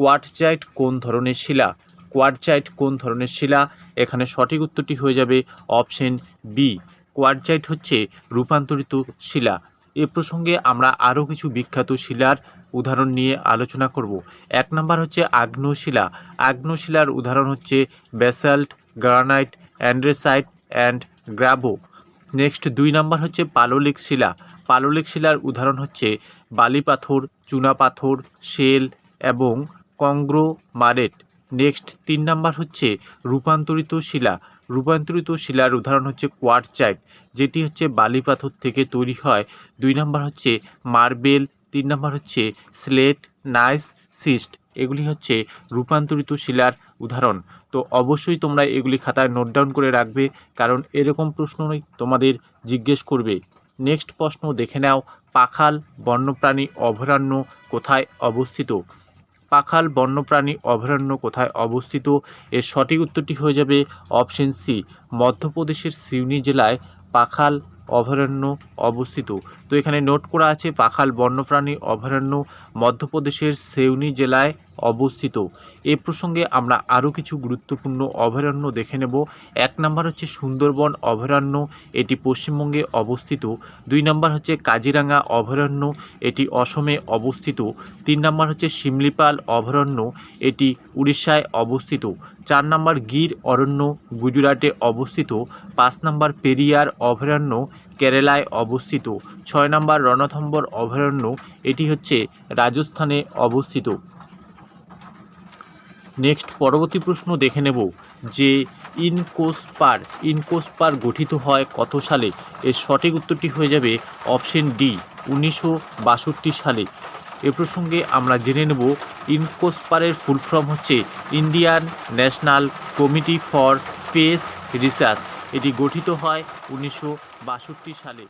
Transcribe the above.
Quartzite কোন ধরনের শিলা? Quartzite কোন ধরনের শিলা? এখানে সঠিক উত্তরটি হয়ে যাবে অপশন বি কোয়ার্টজাইট হচ্ছে রূপান্তরিত শিলা। এ প্রসঙ্গে আমরা আরও কিছু বিখ্যাত শিলার উদাহরণ নিয়ে আলোচনা করব। এক নম্বর হচ্ছে আগ্নেয়শিলা। আগ্নেয়শিলার উদাহরণ হচ্ছে ব্যাসাল্ট গ্রানাইট, অ্যান্ড্রেসাইট অ্যান্ড গ্রাভো নেক্সট দুই নম্বর হচ্ছে পাললিক শিলা। পাললিক শিলার উদাহরণ হচ্ছে বালি পাথর চুনা পাথর শেল এবং কংগ্রোমারেট। নেক্সট তিন নাম্বার হচ্ছে রূপান্তরিত শিলা। রূপান্তরিত শিলার উদাহরণ হচ্ছে কোয়ার্টজাইট যেটি হচ্ছে বালি পাথর থেকে তৈরি হয়। দুই নাম্বার হচ্ছে মার্বেল, তিন নাম্বার হচ্ছে স্লেট, নাইস সিস্ট। এগুলি হচ্ছে রূপান্তরিত শিলার উদাহরণ। তো অবশ্যই তোমরা এগুলি খাতায় নোট ডাউন করে রাখবে, কারণ এরকম প্রশ্নই তোমাদের জিজ্ঞেস করবে। নেক্সট প্রশ্ন দেখে নাও, পাখাল বন্যপ্রাণী অভয়ারণ্য কোথায় অবস্থিত? পাখাল বন্যপ্রাণী অভয়ারণ্য কোথায় অবস্থিত? এর সঠিক উত্তরটি হয়ে যাবে অপশন সি মধ্যপ্রদেশের সিউনি জেলায় পাখাল অভয়ারণ্য অবস্থিত। তো এখানে নোট করা আছে, পাখাল বন্যপ্রাণী অভয়ারণ্য মধ্যপ্রদেশের সেউনি জেলায় অবস্থিত। এ প্রসঙ্গে আমরা আরও কিছু গুরুত্বপূর্ণ অভয়ারণ্য দেখে নেব। এক নম্বর হচ্ছে সুন্দরবন অভয়ারণ্য। এটি পশ্চিমবঙ্গে অবস্থিত। দুই নম্বর হচ্ছে কাজিরাঙ্গা অভয়ারণ্য। এটি অসমে অবস্থিত। তিন নম্বর হচ্ছে শিমলিপাল অভয়ারণ্য। এটি উড়িষ্যায় অবস্থিত। চার নম্বর গির অরণ্য গুজরাটে অবস্থিত। পাঁচ নম্বর পেরিয়ার অভয়ারণ্য কেরালায় অবস্থিত। ছয় নম্বর রণথম্বর অভয়ারণ্য। এটি হচ্ছে রাজস্থানে অবস্থিত। নেক্সট পরবর্তী প্রশ্ন দেখে নেব যে ইনকোসপার ইনকোসপার গঠিত হয় কত সালে? এর সঠিক উত্তরটি হয়ে যাবে অপশন ডি উনিশশো বাষট্টি সালে। এ প্রসঙ্গে আমরা জেনে নেব ইনকোসপারের ফুল ফর্ম হচ্ছে Indian National Committee for Space Research এটি গঠিত হয় উনিশশো বাষট্টি সালে।